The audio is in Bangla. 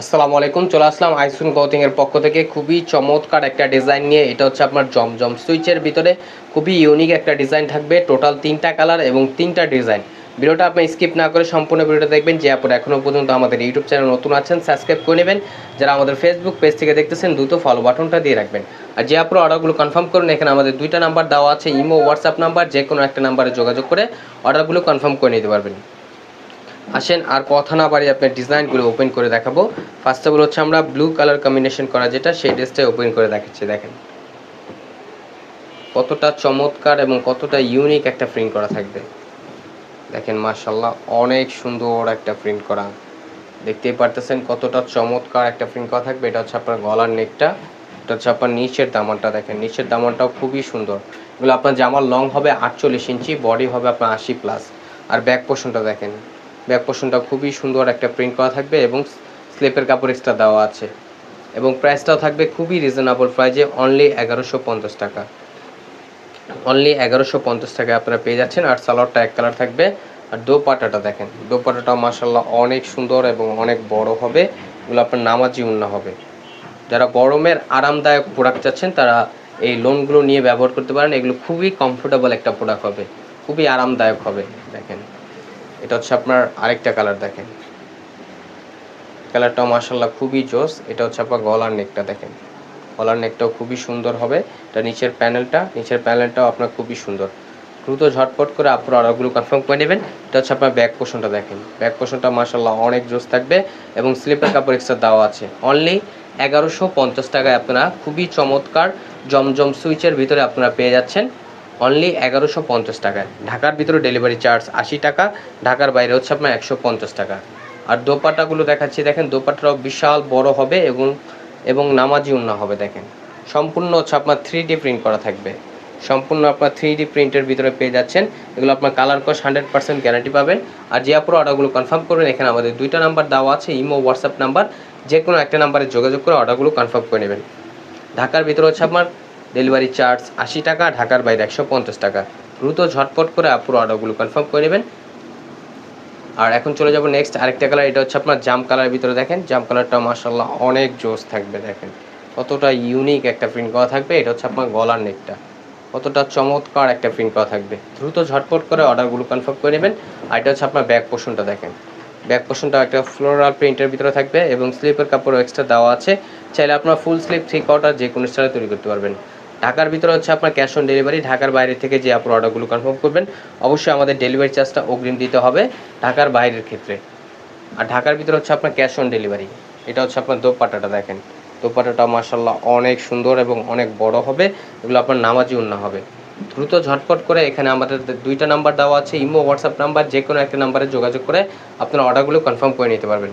আসসালামু আলাইকুম, চলে আসলাম আইসুন ক্লথিং এর পক্ষ থেকে। খুবই চমৎকার একটা ডিজাইন নিয়ে, এটা হচ্ছে আপনার জমজম সুইচের ভিতরে। খুবই ইউনিক একটা ডিজাইন থাকবে টোটাল তিনটা কালার এবং তিনটা ডিজাইন ভিডিওটা আপনি স্কিপ না করে সম্পূর্ণ ভিডিওটা দেখবেন, যে আপনারা এখনও পর্যন্ত আমাদের ইউটিউব চ্যানেল নতুন আছেন সাবস্ক্রাইব করে নেবেন। যারা আমাদের ফেসবুক পেজ থেকে দেখতেছেন, দ্রুত ফলো বাটনটা দিয়ে রাখবেন। আর যে আপনারা অর্ডারগুলো কনফার্ম করুন, এখানে আমাদের দুইটা নাম্বার দেওয়া আছে ইমো হোয়াটসঅ্যাপ নাম্বার যে কোনো একটা নাম্বারে যোগাযোগ করে অর্ডারগুলো কনফার্ম করে নিতে পারবেন। আসেন, আর কথা না বাড়ি আপনার ডিজাইনগুলো ওপেন করে দেখাবো। ফার্স্ট অফ অল হচ্ছে আমরা ব্লু কালার কম্বিনেশন করা যেটা, সেই ড্রেসটাই ওপেন করে দেখাচ্ছি, দেখেন। কতটা চমৎকার এবং কতটা ইউনিক একটা প্রিন্ট করা থাকবে। দেখেন মার্শাল্লাহ অনেক সুন্দর একটা প্রিন্ট করা। দেখতেই পারতেছেন কতটা চমৎকার একটা প্রিন্ট করা থাকবে। এটা হচ্ছে আপনার গলার নেকটা এটা হচ্ছে আপনার নিচের দামানটা, দেখেন। নিচের দামানটাও খুবই সুন্দর। এগুলো আপনার জামার লং হবে আটচল্লিশ ইঞ্চি বডি হবে আপনার আশি প্লাস আর ব্যাক পোর্শনটা দেখেন। ব্যাক পোর্শনটা খুবই সুন্দর একটা প্রিন্ট করা থাকবে এবং স্লিপের কাপড় এক্সট্রা দেওয়া আছে। এবং প্রাইসটাও থাকবে খুবই রিজনেবল প্রাইজে অনলি এগারোশো পঞ্চাশ টাকা। অনলি এগারোশো পঞ্চাশ টাকায় আপনারা পেয়ে যাচ্ছেন আর সালোয়ারটা এক কালার থাকবে। আর দোপাটাটা দেখেন দোপাটাটাও মাসাল্লাহ অনেক সুন্দর এবং অনেক বড় হবে। এগুলো আপনার নামাজি উন্না হবে। যারা গরমের আরামদায়ক প্রোডাক্ট চাচ্ছেন, তারা এই লোনগুলো নিয়ে ব্যবহার করতে পারেন। এগুলো খুবই কমফোর্টেবল একটা প্রোডাক্ট হবে। খুবই আরামদায়ক হবে, দেখেন। এটা হচ্ছে আপনার আরেকটা কালার দেখেন। কালারটাও মাসাল্লাহ খুবই জোস, এটা হচ্ছে আপনার গলার নেকটা দেখেন। গলার নেকটাও খুবই সুন্দর হবে, এটা নিচের প্যানেলটা, নিচের প্যানেলটাও আপনার খুবই সুন্দর। দ্রুত ঝটপট করে আপনার অর্ডারগুলো কনফার্ম করে নেবেন, এটা হচ্ছে আপনার ব্যাক পোষণটা দেখেন। ব্যাক পোষণটা মাসাল্লাহ অনেক জোস থাকবে এবং স্লিপের কাপড় এক্সট্রা দেওয়া আছে। অনলি এগারোশো পঞ্চাশ টাকায় আপনারা খুবই চমৎকার জমজম সুইচের ভিতরে আপনারা পেয়ে যাচ্ছেন। অনলি এগারোশো পঞ্চাশ টাকায় ঢাকার ভিতরে ডেলিভারি চার্জ আশি টাকা, ঢাকার বাইরে হচ্ছে আপনার একশো পঞ্চাশ টাকা। আর দোপাটাগুলো দেখাচ্ছি, দেখেন দোপাটাও বিশাল বড় হবে এবং এবং নামাজি উন্না হবে, দেখেন। সম্পূর্ণ হচ্ছে আপনার থ্রি ডি প্রিন্ট করা থাকবে। সম্পূর্ণ আপনার থ্রি ডি প্রিন্টের ভিতরে পেয়ে যাচ্ছেন। এগুলো আপনার কালার কস হান্ড্রেড পার্সেন্ট গ্যারান্টি পাবেন। আর যে আপনার অর্ডারগুলো কনফার্ম করবেন, এখানে আমাদের দুইটা নাম্বার দেওয়া আছে, ইমো হোয়াটসঅ্যাপ নাম্বার যে কোনো একটা নাম্বারে যোগাযোগ করে অর্ডারগুলো কনফার্ম করে নেবেন। ঢাকার ভিতরে হচ্ছে আপনার ডেলিভারি চার্জ আশি টাকা, ঢাকার বাইরে একশো পঞ্চাশ টাকা। দ্রুত ঝটপট করে আপুর অর্ডারগুলো কনফার্ম করে নেবেন। আর এখন চলে যাব নেক্সট আরেকটা কালার, এটা হচ্ছে আপনার জাম কালারের ভিতরে দেখেন। জাম কালারটা মাসাল্লাহ অনেক জোস থাকবে, দেখেন। কতটা ইউনিক একটা প্রিন্ট করা থাকবে, এটা হচ্ছে আপনার গলার নেকটা। কতটা চমৎকার একটা প্রিন্ট করা থাকবে। দ্রুত ঝটপট করে অর্ডারগুলো কনফার্ম করে নেবেন। আর এটা হচ্ছে আপনার ব্যাক পোর্শনটা দেখেন। ব্যাক পোর্শনটা একটা ফ্লোরাল প্রিন্টের ভিতরে থাকবে এবং স্লিপের কাপড়ও এক্সট্রা দেওয়া আছে। চাইলে আপনার ফুল স্লিপ থ্রি কোয়ার্টার যে কোনো স্টাইলে তৈরি করতে পারবেন। ঢাকার ভিতরে হচ্ছে আপনার ক্যাশ অন ডেলিভারি ঢাকার বাইরে থেকে যে আপনার অর্ডারগুলো কনফার্ম করবেন, অবশ্যই আমাদের ডেলিভারি চার্জটা অগ্রিম দিতে হবে ঢাকার বাইরের ক্ষেত্রে। আর ঢাকার ভিতরে হচ্ছে আপনার ক্যাশ অন ডেলিভারি এটা হচ্ছে আপনার দোপাটাটা দেখেন। দোপাটাটা মাসাল্লাহ অনেক সুন্দর এবং অনেক বড় হবে, এগুলো আপনার নামাজি উন্না হবে। দ্রুত ঝটপট করে এখানে আমাদের দুইটা নাম্বার দেওয়া আছে, ইমো হোয়াটসঅ্যাপ নাম্বার যে কোনো একটা নাম্বারে যোগাযোগ করে আপনার অর্ডারগুলো কনফার্ম করে নিতে পারবেন।